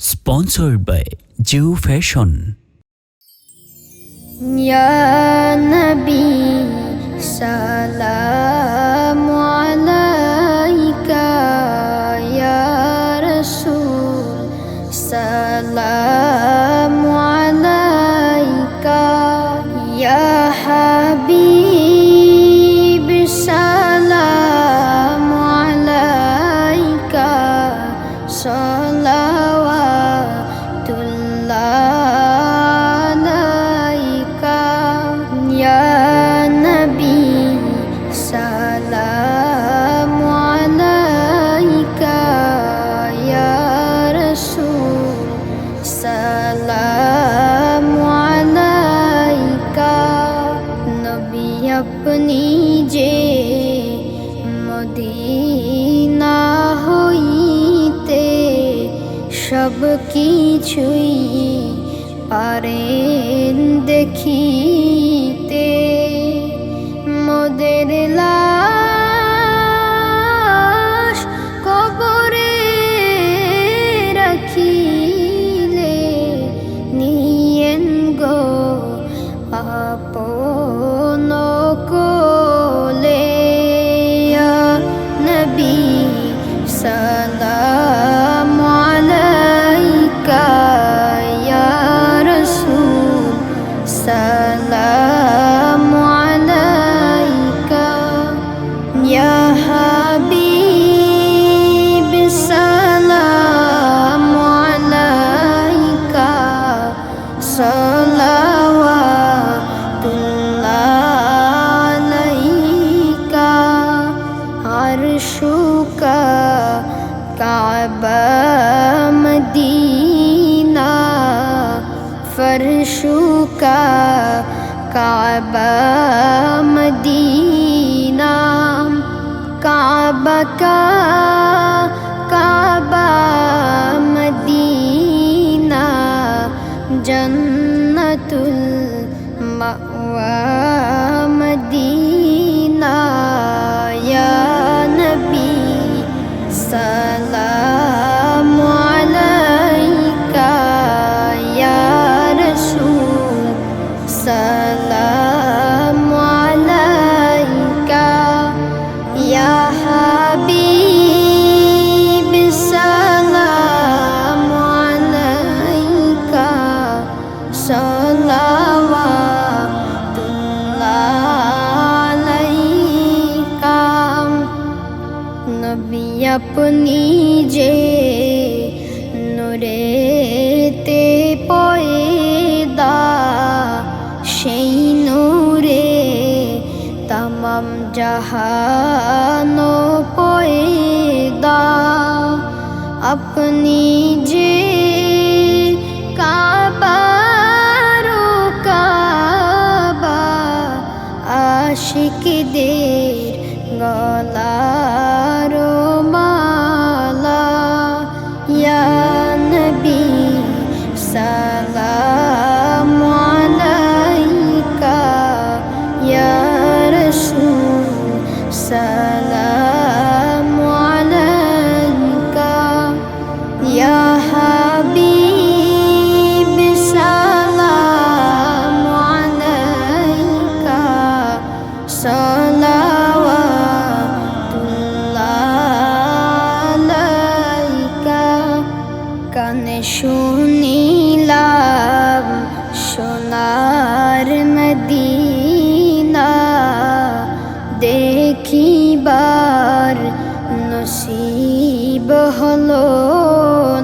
Sponsored by Jio fashion সালাইকা সালা কিছুই পারেন দেখিতে। মোদের লাশ ফরশুকা কাবা মদিনা কাবা কা কাবা মদিনা জন্নতুল মাওয়া মদিনা আপনি যে নূরেতে পয়দা সেই নূরে তামাম জাহান পয়দা আপনি শুনিলাম সোনার মদিনা দেখিবার নসিব হলো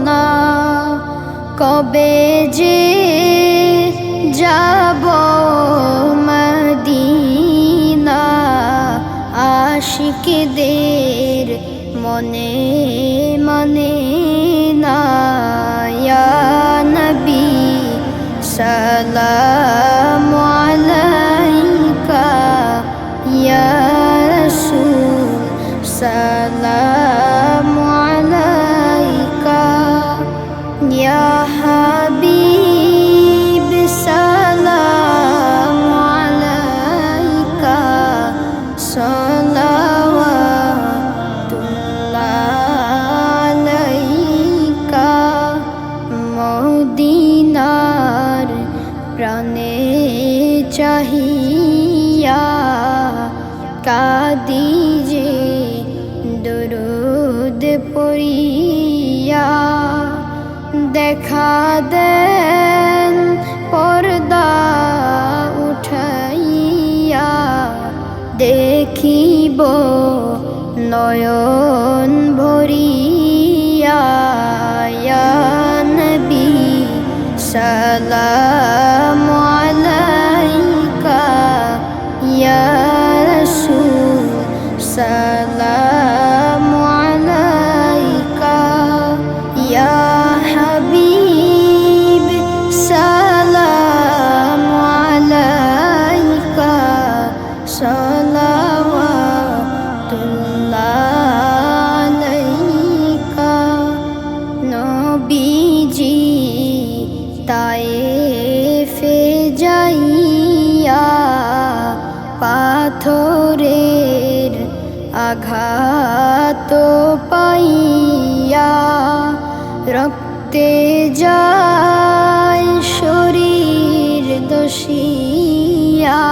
না। কবে যে যাব মদিনা আশিকদের মনে السلام عليك يا رسول. سلام عليك يا حبيب. سلام عليك صلوات الله عليك. مدينه প্রাণে চাহিয়া কাদি যে দরুদ পড়িয়া। দেখা দেন পর্দা উঠাইয়া, দেখিব নয়ন ভরিয়া। নবী সালাম। তায়েফে যাইয়া পাথরের আঘাত পাইয়া রক্তে যায় শরীর দোষিয়া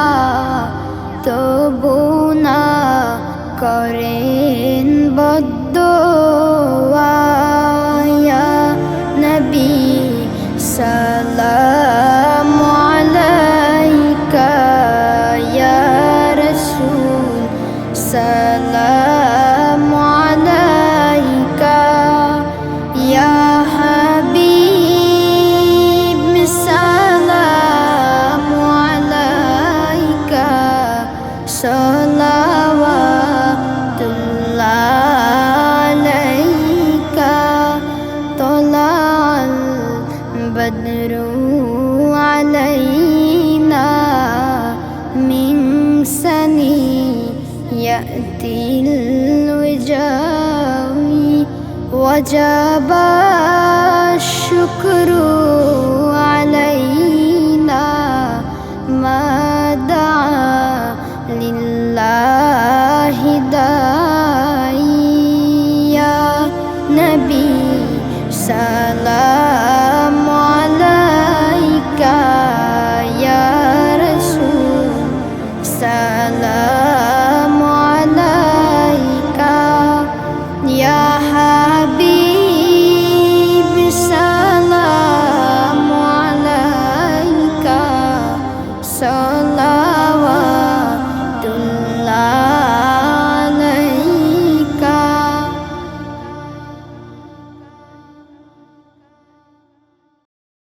তবু না করেন البدر علينا من سني يأتي الوجاء وجب الشكر